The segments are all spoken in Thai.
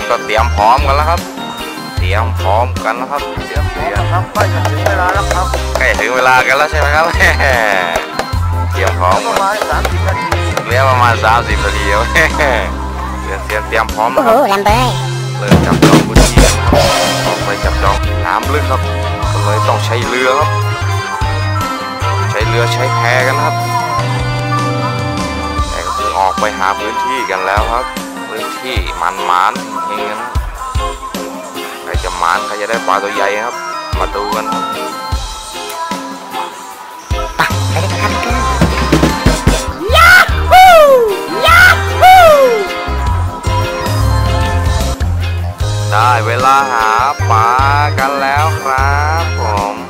นก็เตรียมพร้อมกันแล้วครับ เตรียมพร้อมกันแล้วครับเตรียมพร้อมนะครับใกล้จะถึงเวลาแล้วครับใกล้ถึงเวลากันแล้วใช่ไหมครับเตรียมพร้อมประมาณ30นาทีเหลือประมาณ30นาทีครับเซียนเซียนเตรียมพร้อมโอ้นะคโหรับลำเบยเริ่มจับจองพื้นที่กันนะครับออกไปจับจองน้ำลึกครับก็เลยต้องใช้เรือครับ ใช้เรือใช้แพกันนะครับแต่ก็คือออกไปหาพื้นที่กันแล้วครับพื้น ที่มันหมานๆเองนะครับใครจะหมานใครจะได้ปลาตัวใหญ่ครับ มาดูกันครับไปไปเลยครับเพื่อนได้เวลาหาปลากันแล้วครับผม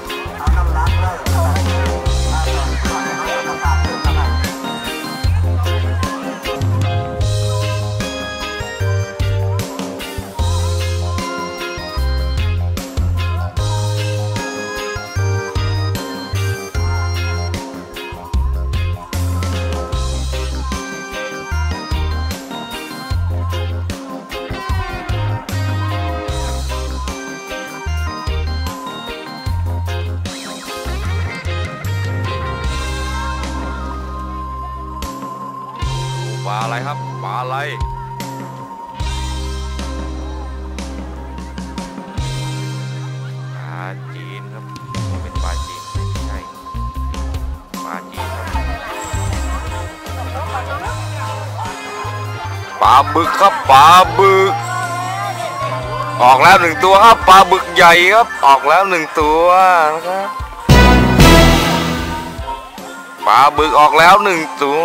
ครับปลาอะไรปลาจีนครับเป็นปลาจีนไม่ใช่ปลาจีนครับปลาบึกครับปลาบึก ออกแล้วหนึ่งตัวครับปลาบึกใหญ่ครับออกแล้วหนึ่งตัวนะครับปลาบึกออกแล้วหนึ่งตัว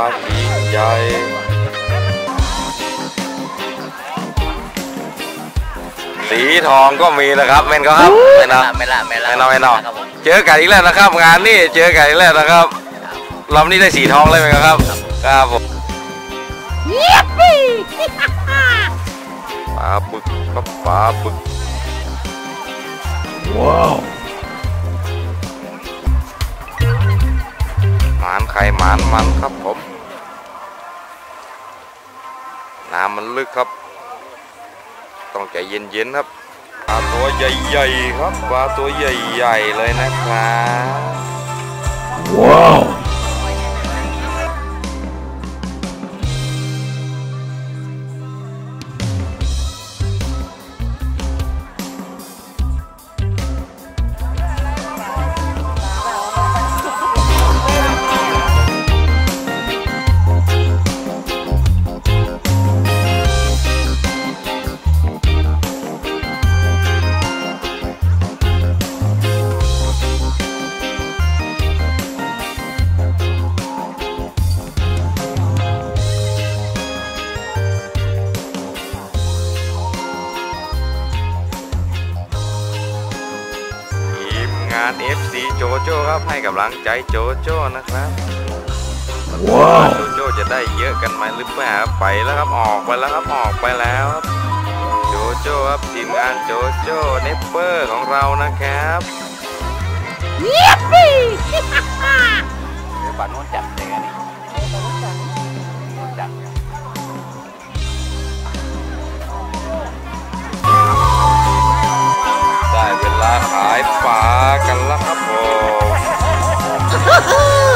าจีนใหญ่สีทองก็มีนะครับเม่นก็ครับเม่นนะไม่ละไม่ละไม่นอไม่นอครับผมเจอกันอีกแล้วนะครับ งานนี่เจอกันอีกแล้วนะครับรอบนี้ได้สีทองเลยไหมครับครับผมปลาบึกครับปลาบึกว้าวานไข่หมานมันครับผม น้ำมันลึกครับ ต้องใจเย็นๆครับปลาตัวใหญ่ๆครับปลาตัวใหญ่ๆเลยนะครับ ว้าวาน FC โจโจ้ครับให้กำลังใจโจโจ้นะครับว้าวโจโจ้จะได้เยอะกันไหมหรือเปล่าไปแล้วครับออกไปแล้วครับออกไปแล้วครับโจโจ้ครับทีมงานโจโจ้เนปเปอร์ของเรานะครับเดี๋ยวป่านนู้นจับเลยกันายปลากันแล้วครับผม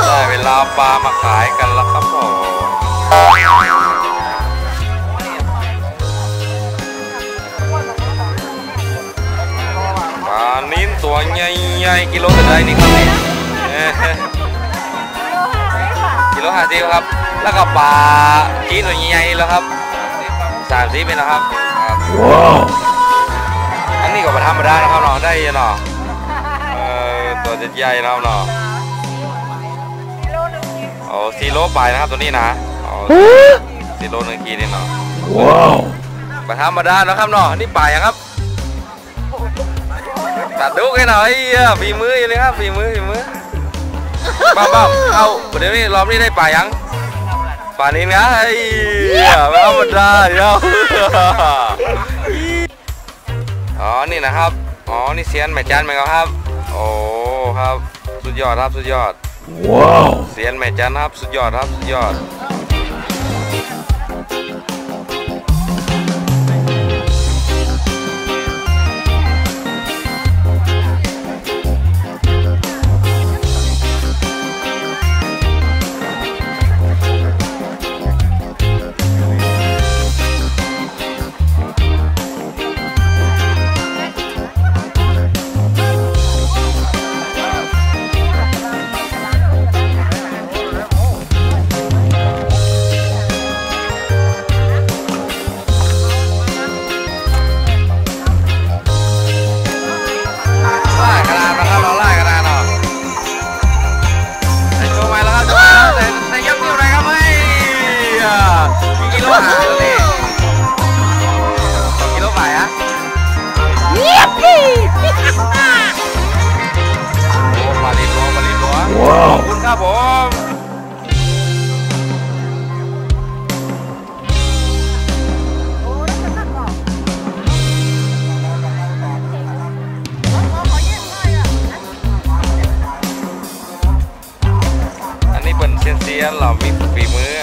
ได้เวลาปลามาขายกันแล้วครับผมปลานิ้นตัวใหญ่ๆกิโลเท่าไรนี่ครับนี่ยกิโลห้าสิบครับ แล้วก็ปลาจีนตัวใหญ่ๆแล้วครับสามสิบเป็นแล้วครับครับอันนี่ก็มาธรรมดานะครับเนาะได้เนาะ ตัวจะใหญ่นะครับเนาะโอ้ซีโร่ไปนะครับตัวนี้นะโอ้ซีโร่หนึ่งขีดนี่เนาะว้าวมาธรรมดานะครับเนาะนี่ป่ายังครับตัดดุกให้หน่อยเหี้ยฝีมืออยู่เลยครับฝีมือฝีมือบ้าบ้าเอาเดี๋ยวนี้รอบนี้ได้ป่ายังป่านี้นะไอ้เหี้ยไม่ธรรมดาเดี๋ยวอ๋อนี่นะครับอ๋อนี่เซียนแม่จันไหมครับ โอ้ครับ สุดยอดครับ สุดยอด ว้าวเซียนแม่จันครับ สุดยอดครับ สุดยอด เป็นเรามีฝีมือ